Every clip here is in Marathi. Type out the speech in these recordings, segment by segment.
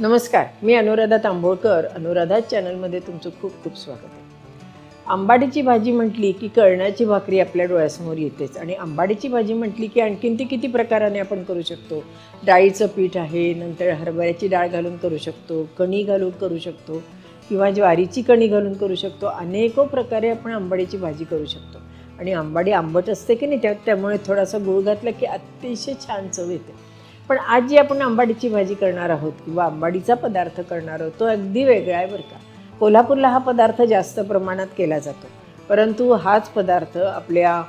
नमस्कार मी अनुराधा तांबोळकर. अनुराधा चॅनलमध्ये तुमचं खूप खूप स्वागत आहे. आंबाडीची भाजी म्हटली की कळण्याची भाकरी आपल्या डोळ्यासमोर येतेच आणि आंबाडीची भाजी म्हटली की आणखीन ती किती प्रकाराने आपण करू शकतो? डाळीचं पीठ आहे नंतर हरभऱ्याची डाळ घालून करू शकतो कणी घालून करू शकतो किंवा ज्वारीची कणी घालून करू शकतो. अनेको प्रकारे आपण आंबाडीची भाजी करू शकतो. आणि आंबाडी आंबट असते की नाही त्या त्यामुळे थोडासा गुळ घातला की अतिशय छान चव येते. पण आज जी आपण आंबाडीची भाजी करणार आहोत किंवा आंबाडीचा पदार्थ करणार आहोत तो अगदी वेगळा आहे बरं का. कोल्हापूरला हा पदार्थ जास्त प्रमाणात केला जातो. परंतु हाच पदार्थ आपल्या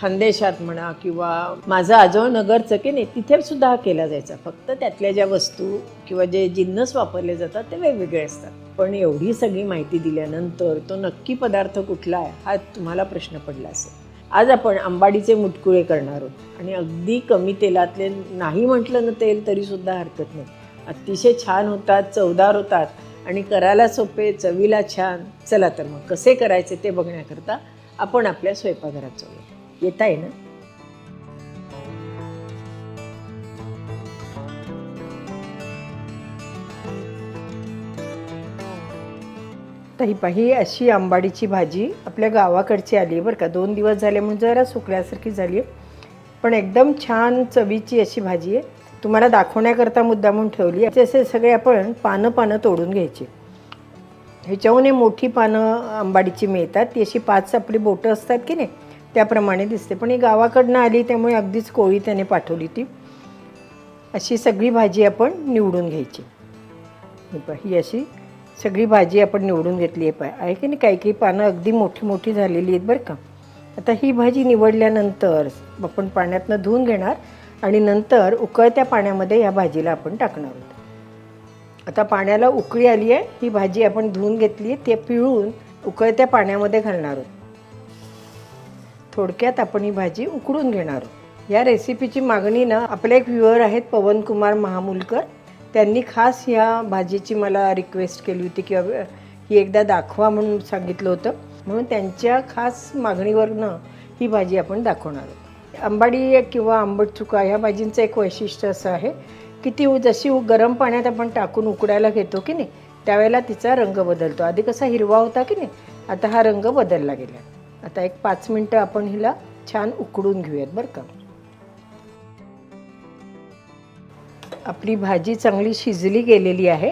खानदेशात म्हणा किंवा माझं आजोळ नगरचं की नाही तिथे सुद्धा हा केला जायचा. फक्त त्यातल्या ज्या वस्तू किंवा जे जिन्नस वापरले जातात ते वेगवेगळे असतात. पण एवढी सगळी माहिती दिल्यानंतर तो नक्की पदार्थ कुठला आहे हा तुम्हाला प्रश्न पडला असेल. आज आपण आंबाडीचे मुटकुळे करणार आहोत. आणि अगदी कमी तेलातले नाही म्हटलं ना तेल तरीसुद्धा हरकत नाही. अतिशय छान होतात चवदार होतात आणि करायला सोपे चवीला छान. चला तर मग कसे करायचे ते बघण्याकरता आपण आपल्या स्वयंपाकघरात जाऊया येत आहे ना? तर ही पाही अशी आंबाडीची भाजी आपल्या गावाकडची आली आहे बरं का. दोन दिवस झाले म्हणून जरा सुकल्यासारखी झाली आहे. पण एकदम छान चवीची अशी भाजी आहे. तुम्हाला दाखवण्याकरता मुद्दामून ठेवली आहे. असे सगळे आपण पानं पानं तोडून घ्यायची. ह्याच्याहून हे मोठी पानं आंबाडीची मिळतात. ती अशी पाच आपली बोटं असतात की नाही त्याप्रमाणे दिसते. पण ही गावाकडनं आली त्यामुळे अगदीच कोळी त्याने पाठवली ती. अशी सगळी भाजी आपण निवडून घ्यायची. ही अशी सगळी भाजी आपण निवडून घेतली आहे पाय. आहे की नाही? काही काही पानं अगदी मोठी मोठी झालेली आहेत बरं का. आता ही भाजी निवडल्यानंतर आपण पाण्यातनं धुवून घेणार आणि नंतर उकळत्या पाण्यामध्ये या भाजीला आपण टाकणार आहोत. आता पाण्याला उकळी आली आहे ही भाजी आपण धुवून घेतली आहे ते पिळून उकळत्या पाण्यामध्ये घालणार आहोत. थोडक्यात आपण ही भाजी उकडून घेणार आहोत. या रेसिपीची मागणी ना आपले एक व्ह्युअर आहेत पवनकुमार महामुलकर. त्यांनी खास ह्या भाजीची मला रिक्वेस्ट केली होती किंवा ही एकदा दाखवा म्हणून सांगितलं होतं. म्हणून त्यांच्या खास मागणीवरनं ही भाजी आपण दाखवणार आहोत. आंबाडी किंवा आंबट चुका ह्या भाजींचं एक वैशिष्ट्य असं आहे की ती जशी गरम पाण्यात आपण टाकून उकडायला घेतो की नाही त्यावेळेला तिचा रंग बदलतो. आधी कसा हिरवा होता की नाही आता हा रंग बदलला गेला आता एक पाच मिनटं आपण हिला छान उकडून घेऊयात बरं का. आपली भाजी चांगली शिजली गेलेली आहे.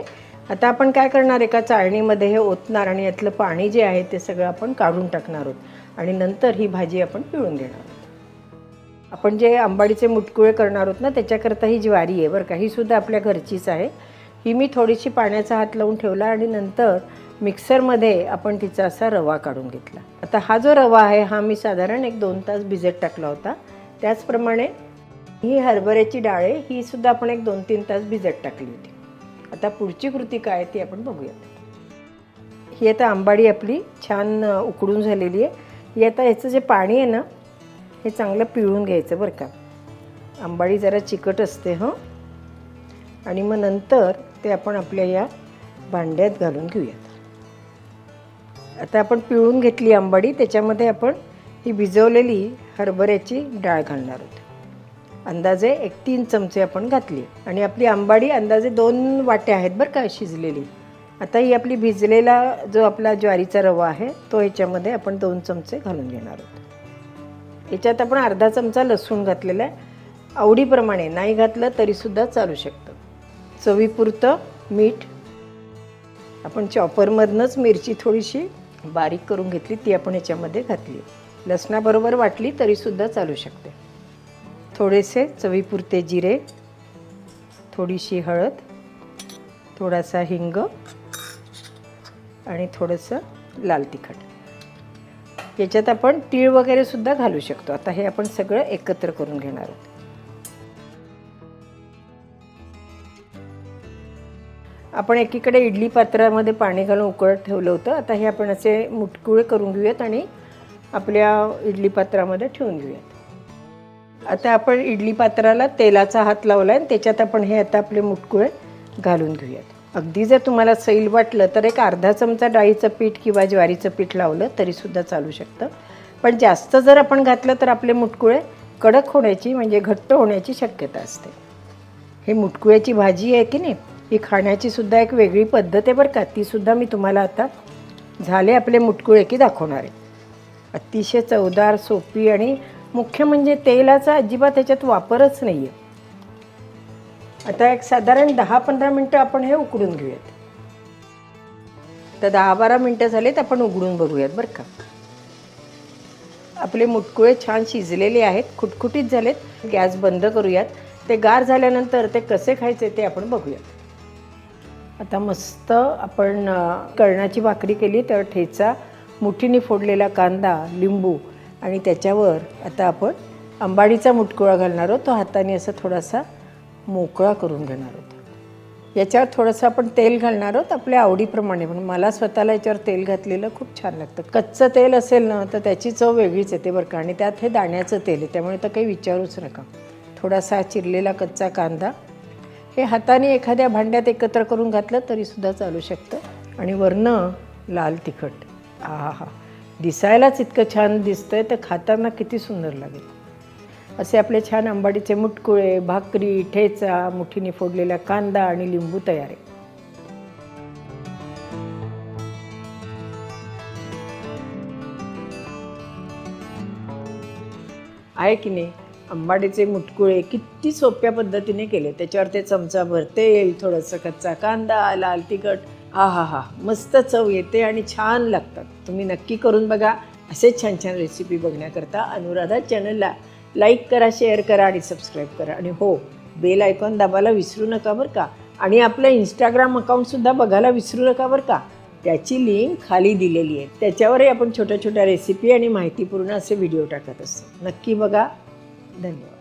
आता आपण काय करणार एका चाळणीमध्ये हे ओतणार आणि यातलं पाणी जे आहे ते सगळं आपण काढून टाकणार आहोत. आणि नंतर ही भाजी आपण पिळून घेणार आहोत. आपण जे आंबाडीचे मुटकुळे करणार आहोत ना त्याच्याकरता ही ज्वारी आहे बरं का. ही सुद्धा आपल्या घरचीच आहे. ही मी थोडीशी पाण्याचा हात लावून ठेवला आणि नंतर मिक्सरमध्ये आपण तिचा असा रवा काढून घेतला. आता हा जो रवा आहे हा मी साधारण एक दोन तास भिजत टाकला होता. त्याचप्रमाणे ही हरभऱ्याची डाळ आहे ही सुद्धा आपण एक दोन तीन तास भिजत टाकली होती. आता पुढची कृती काय आहे ती आपण बघूयात. ही आता आंबाडी आपली छान उकडून झालेली आहे. ही आता ह्याचं जे पाणी आहे ना हे चांगलं पिळून घ्यायचं बरं का. आंबाडी जरा चिकट असते हं. आणि मग नंतर ते आपण आपल्या या भांड्यात घालून घेऊयात. आता आपण पिळून घेतली आंबाडी त्याच्यामध्ये आपण ही भिजवलेली हरभऱ्याची डाळ घालणार आहोत. अंदाजे एक तीन चमचे आपण घातली. आणि आपली आंबाडी अंदाजे दोन वाट्या आहेत बरं का शिजलेली. आता ही आपली भिजलेला जो आपला ज्वारीचा रवा आहे तो ह्याच्यामध्ये आपण दोन चमचे घालून घेणार आहोत. याच्यात आपण अर्धा चमचा लसूण घातलेला आहे. आवडीप्रमाणे नाही घातलं तरीसुद्धा चालू शकतं. चवीपुरतं मीठ. आपण चॉपरमधनंच मिरची थोडीशी बारीक करून घेतली ती आपण याच्यामध्ये घातली. लसणाबरोबर वाटली तरीसुद्धा चालू शकते. थोडेसे चवीपुरते जिरे थोडीशी हळद थोडासा हिंग आणि थोडंसं लाल तिखट. याच्यात आपण तीळ वगैरे सुद्धा घालू शकतो. आता हे आपण सगळं एकत्र करून घेणार आहोत. आपण एकीकडे इडली पात्रामध्ये पाणी घालून उकळत ठेवलं होतं. आता हे आपण असे मुटकुळे करून घेऊयात आणि आपल्या इडली पात्रामध्ये ठेवून घेऊयात. आता आपण इडली पात्राला तेलाचा हात लावला आहे त्याच्यात आपण हे आता आपले मुटकुळे घालून घेऊयात. अगदी जर तुम्हाला सैल वाटलं तर एक अर्धा चमचा डाळीचं पीठ किंवा ज्वारीचं पीठ लावलं तरीसुद्धा चालू शकतं. पण जास्त जर आपण घातलं तर आपले मुटकुळे कडक होण्याची म्हणजे घट्ट होण्याची शक्यता असते. हे मुटकुळ्याची भाजी आहे की नाही ही खाण्याची सुद्धा एक वेगळी पद्धत आहे बरं का. तीसुद्धा मी तुम्हाला आता झाले आपले मुटकुळे की दाखवणार आहे. अतिशय चवदार सोपी आणि मुख्य म्हणजे तेलाचा अजिबात त्याच्यात वापरच नाही आहे आता एक साधारण दहा पंधरा मिनटं आपण हे उकडून घेऊयात. तर दहा बारा मिनटं झालेत आपण उघडून बघूयात बरं का. आपले मुटकुळे छान शिजलेले आहेत खुटखुटीत झालेत गॅस बंद करूयात. ते गार झाल्यानंतर ते कसे खायचे ते आपण बघूयात. आता मस्त आपण कळणाची भाकरी केली तर ठेचा मुठीने फोडलेला कांदा लिंबू आणि त्याच्यावर आता आपण अंबाडीचा मुटकुळा घालणार आहोत. तो हाताने असा थोडासा मोकळा करून घेणार आहोत. याच्यावर थोडंसं आपण तेल घालणार आहोत आपल्या आवडीप्रमाणे. पण मला स्वतःला याच्यावर तेल घातलेलं खूप छान लागतं. कच्चं तेल असेल ना तर त्याची चव वेगळीच येते बरं का. आणि त्यात हे दाण्याचं तेल आहे त्यामुळे तर काही विचारूच नका. थोडासा चिरलेला कच्चा कांदा. हे हाताने एखाद्या भांड्यात एकत्र करून घातलं तरीसुद्धा चालू शकतं. आणि वरनं लाल तिखट. हा हा दिसायलाच इतकं छान दिसतंय तर खाताना किती सुंदर लागेल. असे आपले छान आंबाडीचे मुटकुळे भाकरी ठेचा मुठीने फोडलेला कांदा आणि लिंबू तयार आहे. आहे की नाही आंबाडीचे मुटकुळे किती सोप्या पद्धतीने केले. त्याच्यावर ते चमचा भर तेल थोडंसं कच्चा कांदा लाल तिखट हा हा हा. मस्त चव येते आणि छान लागतात. तुम्ही नक्की करून बघा. असेच छान छान रेसिपी बघण्याकरता अनुराधा चॅनलला लाईक करा शेअर करा आणि सबस्क्राईब करा. आणि हो बेल आयकॉन दाबायला विसरू नका बरं का. आणि आपलं इंस्टाग्राम अकाउंटसुद्धा बघायला विसरू नका बरं का. त्याची लिंक खाली दिलेली आहे. त्याच्यावरही आपण छोट्या छोट्या रेसिपी आणि माहितीपूर्ण असे व्हिडिओ टाकत असतो. नक्की बघा. धन्यवाद.